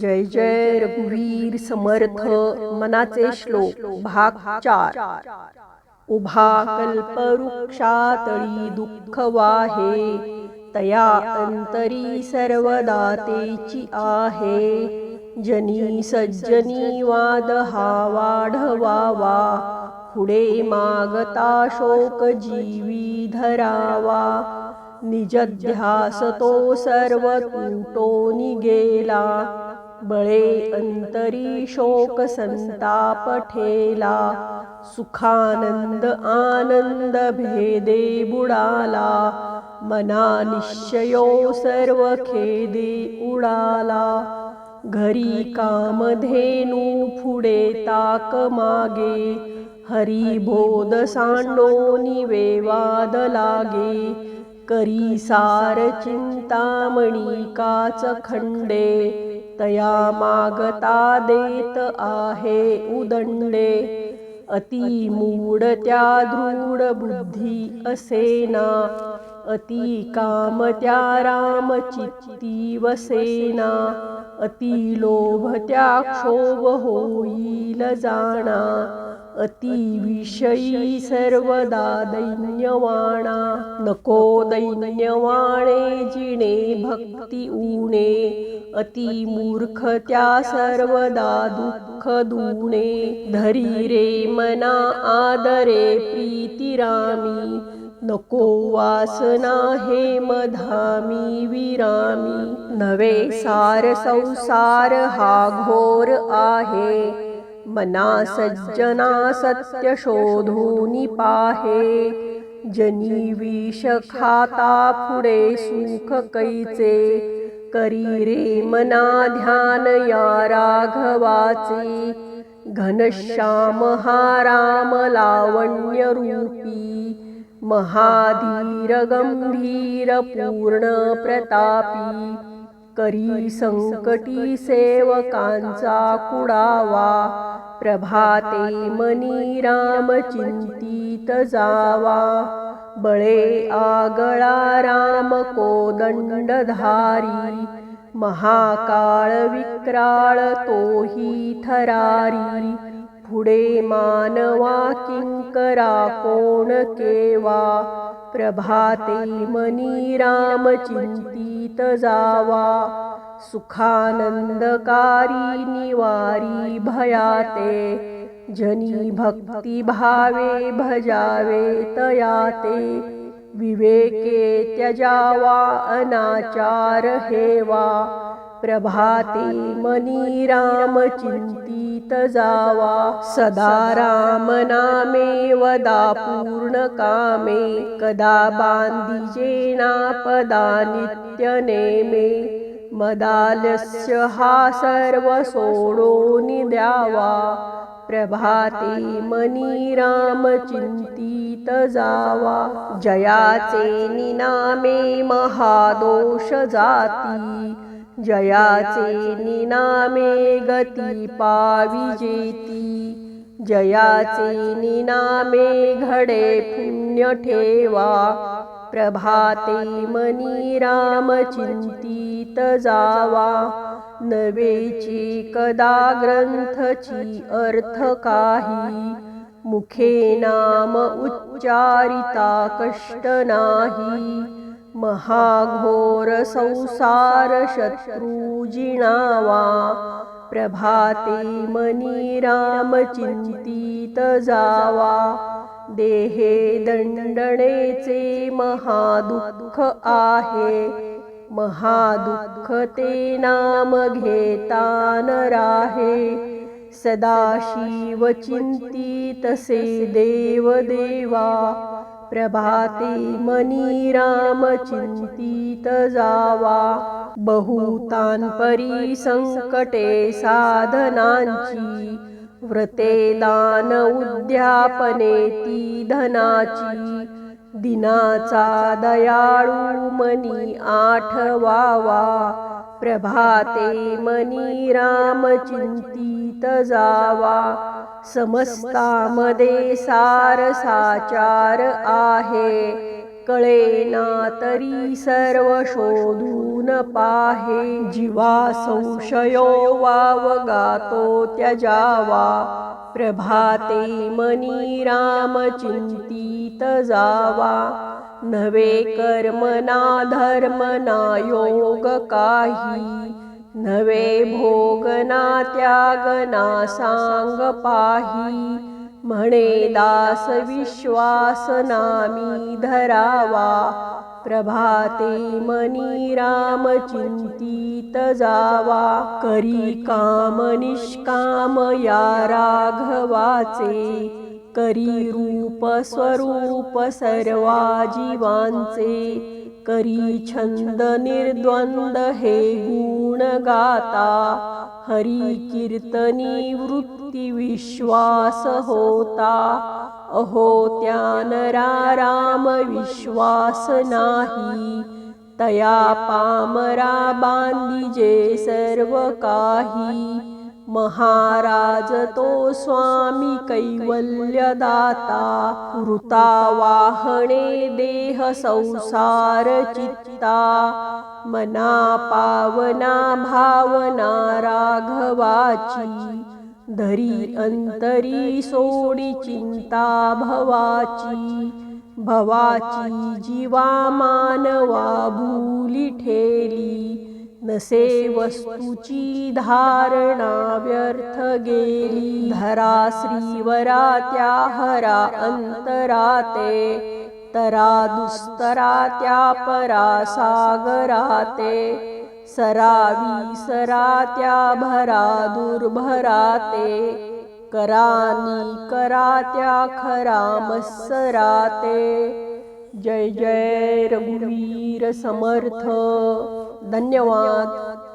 जय जय रघुवीर समर्थ मनाचे श्लोक भाग चार. उभा कल्पवृक्षातळी दुःख वाहे तया अंतरी सर्वदा तेची आहे. जनी सज्जनी वाद हा वाढवावा पुढे मागता शोक जीवी धरावा. निजध्यास तो सर्व तुटोनी गेला बळे अंतरी शोक संताप ठेला सुखानंद आनंद भेदे बुडाला मना निश्चयो सर्व खेदे उडाला. घरी कामधेनू फुडे ताक मागे हरी बोध सांडोनी वेवाद लागे. करी सार चिंतामणी काच खंडे तया मागता देत आहे उदंडे. अति मूड त्या दृढ बुद्धी असेना. अति काम त्या राम चित्ती वसेना. अति लोभ त्या क्षोभ होईल जाणा. अति विषयी सर्वदा दैन्यवाणा. नको दैन्यवाणे जिणे भक्ती उणे अति मूर्ख त्या सर्वदा दुःख दुणे धरी रे मना आदरे प्रीतिरामी. नको वासना हे मधामी विरामी. नवे सार संसार हा घोर आहे. मना सज्जना सत्य शोधूनी पाहे. जनी विष खाता पुढे सुख कैचे. करी रे मना ध्यान या राघवाचे. घनश्याम हा राम लावण्य रूपी. महाधीर गंभीर पूर्ण प्रतापी. करी संकटी सेवकांचा कुडावा. प्रभाते मनी राम जावा. बळे आगळा राम कोदंडधारी महाकाळ विक्राळ तोही थरारी पुढे मानवा किंकरा कोण केवा प्रभाते मनी राम चिंतित जावा सुखानंदकारी निवारी भयाते जनी भक्ती भावे भजावे तयाते। विवेके त्यजावा अनाचार हेवा। प्रभाते मनी राम चिंतित जावा। सदा राम नामे वदा पूर्ण कामे। कदा बांधिजे ना पदा नित्य नेमे। मदालस्य हा सर्व सोडोनी द्यावा। प्रभाते मनी राम चिंतित जावा जयाचे निनामे महादोष जाती। जयाचे निनामे गती पाविजेती जयाचे निनामे घडे पुण्य ठेवा। प्रभाते मनी राम चिंतित जावा। नवेची कदा ग्रंथची अर्थ काही? मुखे नाम उच्चारिता कष्ट नाही। महाघोर संसार शत्रू जिणावा। प्रभाते मनी राम जावा। देहे दंडणेचे महादुःख आहे. महादुःख ते नाम घेता न राहे. सदाशिव चिंतित देवदेवा देव देवा. प्रभाते मनी राम चिंतित जावा. बहुतान परी संकटे साधनांची व्रते दान उद्यापने ती धनाची. दिनाचा दयाळू मनी आठवावा. प्रभाते मनी राम जावा. समस्तामध्ये सार साचार आहे. कळेना तरी सर्व शोधून पाहे. जीवा संशयो वावगातो त्यजावा. प्रभाते मनी राम चिंतीत जावा नवे कर्मना धर्मना योग काही. नवे भोगना त्यागना सांग पाही. म्हणे दास विश्वास नामी धरावा प्रभाते मनी राम चिंतित जावा करी काम निष्काम या राघवाचे करी रूप स्वरूप सर्वा जीवांचे करी छंद निर्द्वंद हे गुण गाता. हरी कीर्तनी वृत्ती विश्वास होता. अहो त्यानरा राम विश्वास नाही. तया पामरा बांधिजे सर्व काही. महाराज तो स्वामी कैवल्यदाता कृता वाहणे देह संसार चित्ता मना पावना भावना राघवाची धरी अंतरी सोडी चिंता भवाची भवाची जीवा मानवा भूली ठेली नसे वस्तूची धारणा व्यर्थ गेली. धरा श्रीवरा त्या हरा अंतराते तरा दुस्तरा त्या परा सागराते सरावी सरा त्या भरा दुर्भराते करानी करा त्या खरा मत्सराते. जय जय रघुवीर समर्थ. धन्यवाद.